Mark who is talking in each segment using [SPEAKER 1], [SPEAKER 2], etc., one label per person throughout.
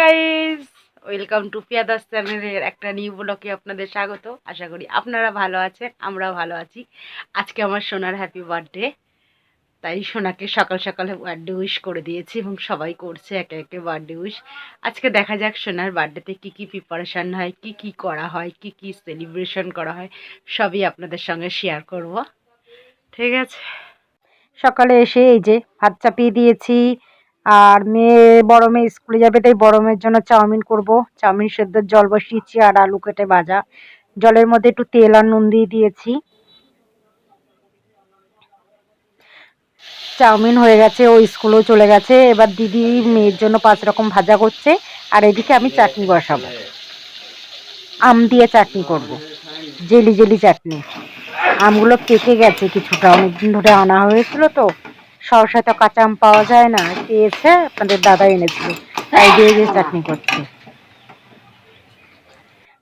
[SPEAKER 1] Guys welcome to Piya Das চ্যানেলের একটা new ব্লকে আপনাদের স্বাগত আশা করি আপনারা ভালো আছেন আমরা ভালো আছি আজকে আমার সোনার হ্যাপি বার্থডে তাই সোনাকে সকাল সকালে বার্থডে উইশ করে দিয়েছি এবং সবাই করছে একে একে বার্থডে উইশ আজকে দেখা যাক সোনার বার্থডেতে কী কী প্রিপারেশান হয় কি কি করা হয় কি কি সেলিব্রেশন করা হয় সবই আপনাদের সঙ্গে শেয়ার করব ঠিক আছে সকালে এসে এই যে ভাত চাপিয়ে দিয়েছি আর মেয়ে বড় মেয়ে স্কুলে যাবে তাই বড় মেয়ের জন্য চাউমিন করব চাউমিন সেদ্ধ জল বসিয়েছি আর আলু কেটে ভাজা জলের মধ্যে একটু তেল আর নুন দিয়ে দিয়েছি চাউমিন হয়ে গেছে ও স্কুলেও চলে গেছে এবার দিদি মেয়ের জন্য পাঁচ রকম ভাজা করছে আর এদিকে আমি চাটনি বসাবো আম দিয়ে চাটনি করব। জেলি জেলি চাটনি আমগুলো পেকে গেছে কিছুটা অনেকদিন ধরে আনা হয়েছিল তো সরষা তো কাঁচা আম পাওয়া যায় না পেয়েছে আপনাদের দাদা এনেছিল তাই দিয়ে দিয়ে চাটনি করছে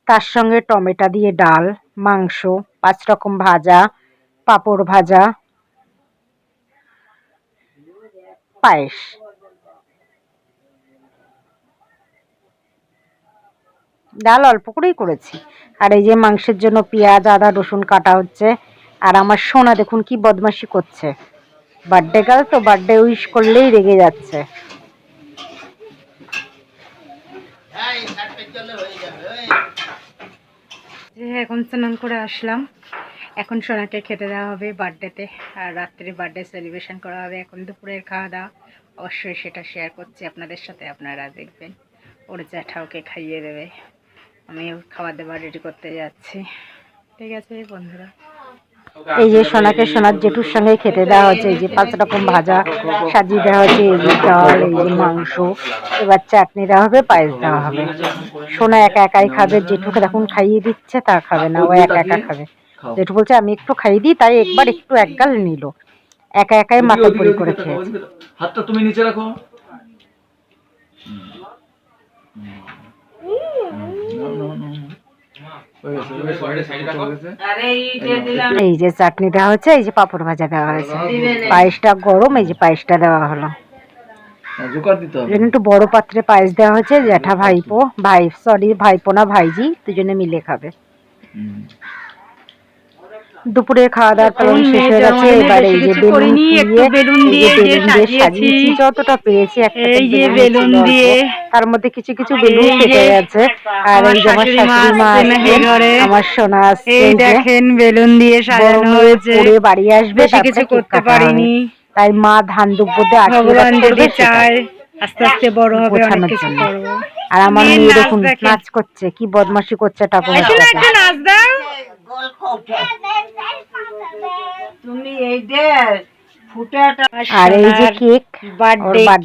[SPEAKER 1] তার সঙ্গে টমেটো দিয়ে ডাল মাংস পাঁচ রকম ভাজা পাঁপড় ভাজা পায়েস ডাল অল্প করেই করেছি আর এই যে মাংসের জন্য পেঁয়াজ আদা রসুন কাটা হচ্ছে আর আমার সোনা দেখুন কি বদমাশি করছে বার্থডে কাল তো বার্থডে উইশ করলেই রেগে যাচ্ছে এখন স্নান করে আসলাম এখন সোনাকে খেতে দেওয়া হবে বার্থডেতে আর রাত্রে বার্থডে সেলিব্রেশন করা হবে এখন দুপুরের খাওয়া দাওয়া অবশ্যই সেটা শেয়ার করছি আপনাদের সাথে আপনারা দেখবেন ওর জ্যাঠা ওকে খাইয়ে দেবে আমি খাবার দাবার রেডি করতে যাচ্ছি ঠিক আছে বন্ধুরা এই যে সোনাকে সোনার জেঠুর সঙ্গে খেতে দেওয়া হচ্ছে এই যে পাঁচ রকম ভাজা সাজিয়ে দেওয়া হচ্ছে এই যে ডাল এই যে মাংস এবার চাটনি দেওয়া হবে পায়েস দেওয়া হবে সোনা একা একাই খাবে জেঠুকে দেখুন খাইয়ে দিচ্ছে তা খাবে না ও একা একা খাবে জেঠু বলছে আমি একটু খাইয়ে দিই তাই একবার একটু একগাল নিল একা একাই মাথা পরি করে খেয়েছে
[SPEAKER 2] হাতটা তুমি নিচে রাখো
[SPEAKER 1] এই যে চাটনি দেওয়া হচ্ছে এই যে পাপড় ভাজা দেওয়া হয়েছে পায়েসটা গরম এই যে পায়েসটা দেওয়া হলো হ্যাঁ, একটু বড় পাত্রে পায়েস দেওয়া হয়েছে জ্যাঠা ভাইপো ভাই সরি ভাইপো না ভাইজি দুজনে মিলে খাবে দুপুরে খাওয়া দাওয়া পালন শেষ হয়ে গেছে এবারে এই যে বেলুন দিয়ে বেলুন দিয়ে সাজিয়েছি যতটা পেয়েছি একটা যে বেলুন দিয়ে তার মধ্যে কিছু কিছু বেলুন ফেটে গেছে আর এই যে আমার শাশুড়ি মা আমার সোনা আছে দেখেন বেলুন দিয়ে সাজানো হয়েছে পরে বাড়ি আসবে কিছু করতে পারিনি তাই মা ধান দুব্বতে আশীর্বাদ করবে চায় আস্তে আস্তে বড় হবে অনেক কিছু করব আর আমার মেয়ে দেখুন নাচ করছে কি বদমাশি করছে টাকা নাচ
[SPEAKER 3] তুমি এই
[SPEAKER 1] দেশ আমার দাদা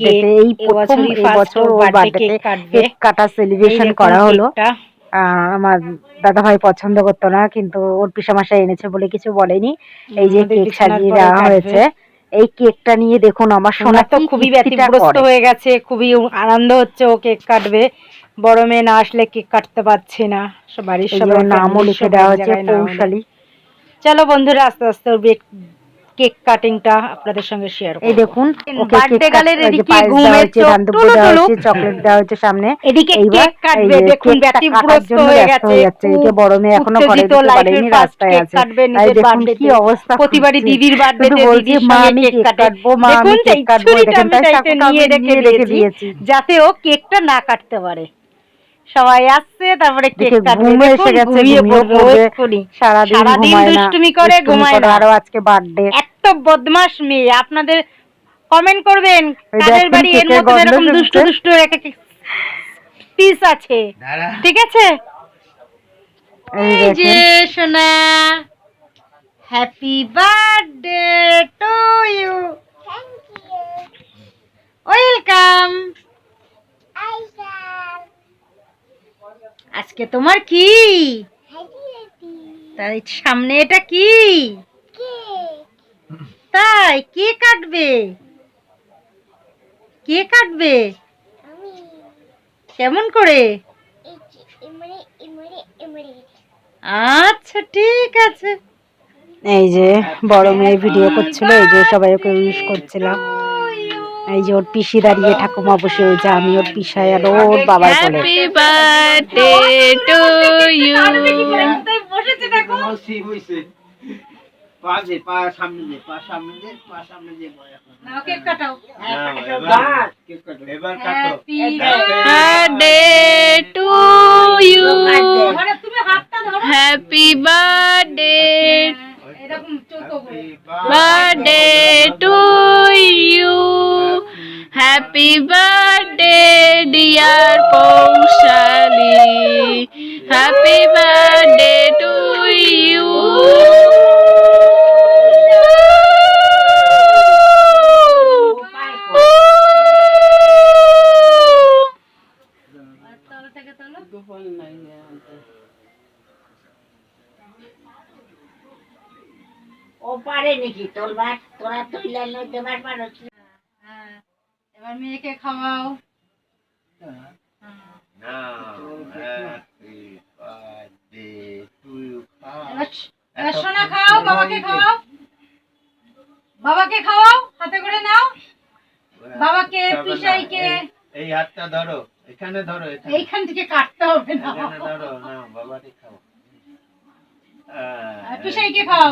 [SPEAKER 1] ভাই পছন্দ করতো না কিন্তু ওর এনেছে বলে কিছু বলেনি এই যে কেক হয়েছে এই কেকটা নিয়ে দেখুন আমার সোনা
[SPEAKER 4] তো খুবই হয়ে গেছে খুবই আনন্দ হচ্ছে ও কেক কাটবে বড় মেয়ে না আসলে কেক কাটতে পারছি না বাড়ির
[SPEAKER 1] সবার নামও লিখে দেওয়া হচ্ছে কৌশালী
[SPEAKER 4] চলো বন্ধুরা আস্তে আস্তে ওর কেক কাটিংটা আপনাদের সঙ্গে শেয়ার
[SPEAKER 1] এই দেখুন বার্থডে
[SPEAKER 4] গালের এদিকে ঘুমের
[SPEAKER 1] চকলেট চকলেট দেওয়া হচ্ছে সামনে
[SPEAKER 4] এদিকে কেক কাটবে দেখুন ব্যাটি
[SPEAKER 1] ব্যতিব্রস্ত
[SPEAKER 4] হয়ে গেছে
[SPEAKER 1] এদিকে বড় মেয়ে এখনো
[SPEAKER 4] ঘরে
[SPEAKER 1] তো
[SPEAKER 4] লাইফের
[SPEAKER 1] রাস্তায় আছে
[SPEAKER 4] কাটবে নিজের
[SPEAKER 1] বার্থডে কি অবস্থা
[SPEAKER 4] প্রতিবারই দিদির
[SPEAKER 1] বার্থডে
[SPEAKER 4] বার্থডেতে দিদির
[SPEAKER 1] মা আমি
[SPEAKER 4] কেক
[SPEAKER 1] কাটবো মা আমি কেক কাটবো দেখুন তাই
[SPEAKER 4] নিয়ে রেখে দিয়েছি যাতে ও কেকটা না কাটতে পারে সবাই আসছে তারপরে কেক কাটবে
[SPEAKER 1] এসে গেছে সারাদিন
[SPEAKER 4] দুষ্টুমি করে ঘুমায় না
[SPEAKER 1] আরো আজকে বার্থডে
[SPEAKER 4] এত বদমাশ মেয়ে আপনাদের কমেন্ট করবেন কাদের বাড়ি এর
[SPEAKER 1] মধ্যে
[SPEAKER 4] এরকম দুষ্টু দুষ্টু একটা পিস আছে ঠিক আছে
[SPEAKER 1] এই
[SPEAKER 4] যে সোনা happy birthday to you thank you welcome আইসা আজকে তোমার কি তাই সামনে এটা কি তাই কে কাটবে কে কাটবে কেমন করে আচ্ছা ঠিক আছে
[SPEAKER 1] এই যে বড় মেয়ে ভিডিও করছিল এই যে সবাই ওকে উইশ করছিলাম
[SPEAKER 4] এই যে ওর পিসি দাঁড়িয়ে ঠাকুমা বসে ওই যে আমি ওর পিসায় আর ওর বাবার বলে
[SPEAKER 5] happy birthday
[SPEAKER 3] Birthday to
[SPEAKER 5] you, happy birthday dear Poushali, happy birthday. বাবাকে খাওয়াও হাতে করে নাও বাবাকে পিসাইকে
[SPEAKER 3] এই হাতটা ধরো এখানে ধরো
[SPEAKER 5] এইখান থেকে কাটতে হবে না
[SPEAKER 3] ধরো না বাবাকে খাও
[SPEAKER 5] পিসাইকে খাও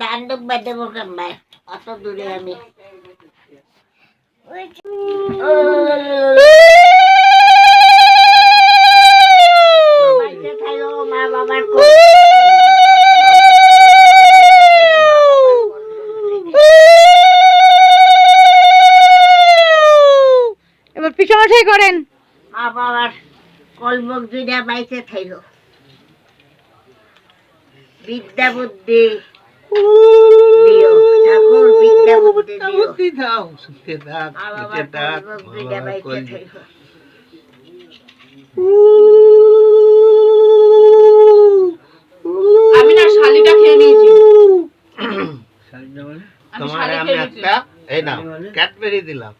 [SPEAKER 3] দান ডুব্বা দেবো কেমন অত দূরে আমি মা বাবার
[SPEAKER 4] এবার পিছামাঠাই করেন
[SPEAKER 3] মা বাবার কলমক দুইটা বাইতে থাইল বিদ্যা বুদ্ধি
[SPEAKER 5] আমি না শালিটা খেয়ে নিয়েছি মানে?
[SPEAKER 6] তোমার আমি একটা এই মানে? দিলাম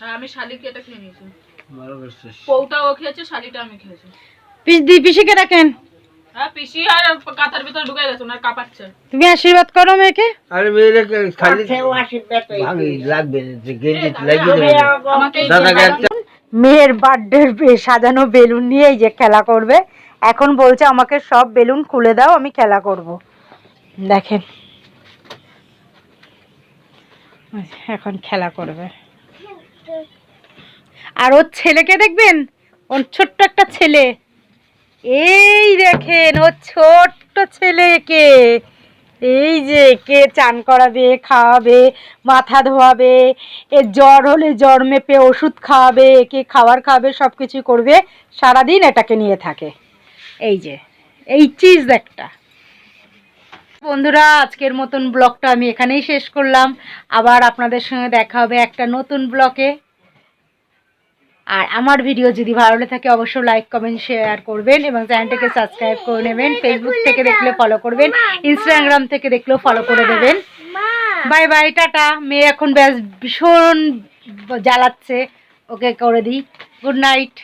[SPEAKER 7] হ্যাঁ, আমি শালিকে এটা খেয়ে নিয়েছি পৌটা ও খেয়েছে শালিটা আমি খেয়েছি
[SPEAKER 4] পিস দি পিসিকে রাখেন
[SPEAKER 7] হ্যাঁ,
[SPEAKER 4] তুমি আশীর্বাদ করো
[SPEAKER 8] মেয়ের
[SPEAKER 4] মেয়ের বার্থডে সাজানো বেলুন নিয়ে যে খেলা করবে এখন বলছে আমাকে সব বেলুন খুলে দাও আমি খেলা করব দেখেন এখন খেলা করবে আর ওর ছেলেকে দেখবেন ওর ছোট্ট একটা ছেলে এই দেখেন ও ছোট্ট ছেলেকে এই যে কে চান করাবে খাওয়াবে মাথা ধোয়াবে এ জ্বর হলে জ্বর মেপে ওষুধ খাওয়াবে কে খাবার খাবে সব কিছু করবে সারাদিন এটাকে নিয়ে থাকে এই যে এই চিজ একটা বন্ধুরা আজকের মতন ব্লগটা আমি এখানেই শেষ করলাম আবার আপনাদের সঙ্গে দেখা হবে একটা নতুন ব্লকে আর আমার ভিডিও যদি ভালো থাকে অবশ্যই লাইক কমেন্ট শেয়ার করবেন এবং চ্যানেলটাকে সাবস্ক্রাইব করে নেবেন ফেসবুক থেকে দেখলে ফলো করবেন ইনস্টাগ্রাম থেকে দেখলেও ফলো করে দেবেন বাই বাই টাটা মেয়ে এখন ব্যাস ভীষণ জ্বালাচ্ছে ওকে করে দিই গুড নাইট